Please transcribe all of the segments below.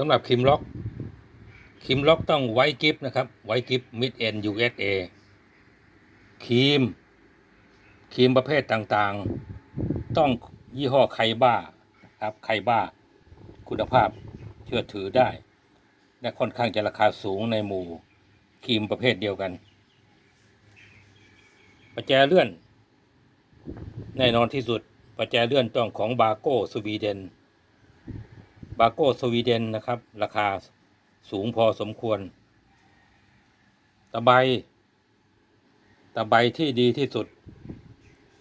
สำหรับคิมล็อกคิมล็อกต้องไว้กิฟนะครับไว้กิฟมิดเอ็น USA ครีมครีมประเภทต่างๆ ต้องยี่ห้อไคบ้าครับไคบ้า คุณภาพเชื่อถือได้ และค่อนข้างจะราคาสูงในหมู่ครีมประเภทเดียวกันประแจเลื่อน แน่นอนที่สุดประแจเลื่อนต้องของบาโก้สวีเดน บาโก้สวีเดนนะครับ ราคาสูงพอสมควร ตะไบ ตะไบที่ดีที่สุด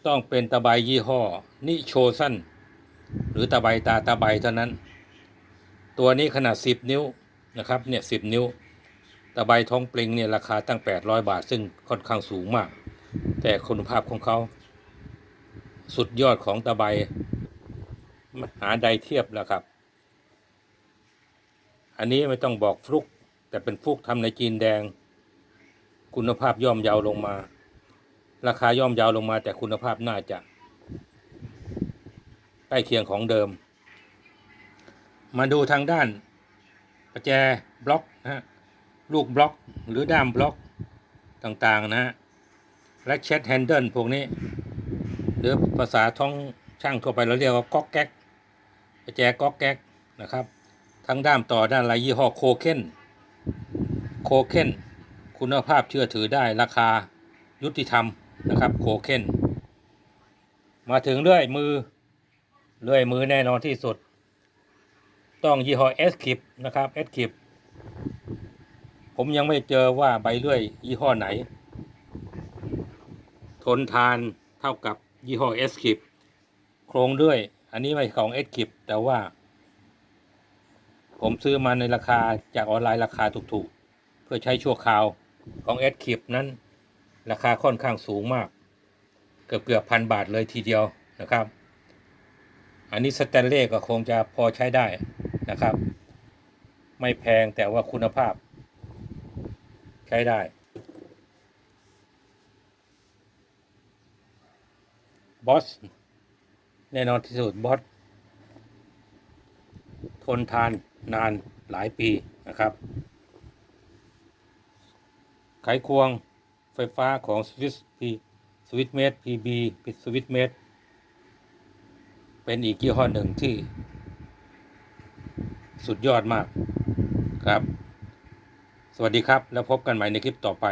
ต้องเป็นตะไบยี่ห้อ นิโชซันหรือตะไบตาตะไบเท่านั้น ตัวนี้ขนาด 10 นิ้วนะครับ เนี่ย10นิ้ว ตะไบท้องปลิงเนี่ยราคาตั้ง 800 บาท ซึ่งค่อนข้างสูงมาก แต่คุณภาพของเขา สุดยอดของตะไบหาใดเทียบแล้วครับ อันนี้ไม่ต้องบอกฟลุก แต่เป็นฟลุกทำในจีนแดง คุณภาพย่อมเยาวลงมา ราคาย่อมเยาวลงมา แต่คุณภาพน่าจะใกล้เคียงของเดิม มาดูทางด้านประแจบล็อกนะฮะลูกบล็อกหรือด้ามบล็อกต่างๆนะฮะและเช็ดแฮนเดิลพวกนี้ หรือภาษาท้องช่างทั่วไปเราเรียกว่าก๊อกแก๊กประแจก๊อกแก๊กนะครับ ทั้งด้ามต่อด้านลายยี่ห้อโคเคนโคเคนคุณภาพเชื่อถือได้ราคายุติธรรมนะครับโคเคนมาถึงเลื่อยมือเลื่อยมือแน่นอนที่สุด ต้องยี่ห้อ S ค i p นะครับ S ค i p ผมยังไม่เจอว่าใบเลื่อยยี่ห้อไหน ทนทานเท่ากับยี่ห้อ S ค i p โครงเลื่อย อันนี้ไม่ของ S ค i p แต่ว่า ผมซื้อมาในราคาจากออนไลน์ราคาถูกๆ เพื่อใช้ชั่วคราวของ S ค i p นั้น ราคาค่อนข้างสูงมาก เกือบเกือบพันบาทเลยทีเดียวนะครับ อันนี้สแตนเล่ก็คงจะพอใช้ได้นะครับ ไม่แพงแต่ว่าคุณภาพ ใช้ได้บอสแน่นอนที่สุดบอสทนทาน นานหลายปีนะครับ ไขควงไฟฟ้าของสวิสพีสวิตเมดพีบีปิดสวิตเมดเป็นอีกยี่ห้อหนึ่งที่ สุดยอดมากครับ สวัสดีครับแล้วพบกันใหม่ในคลิปต่อไป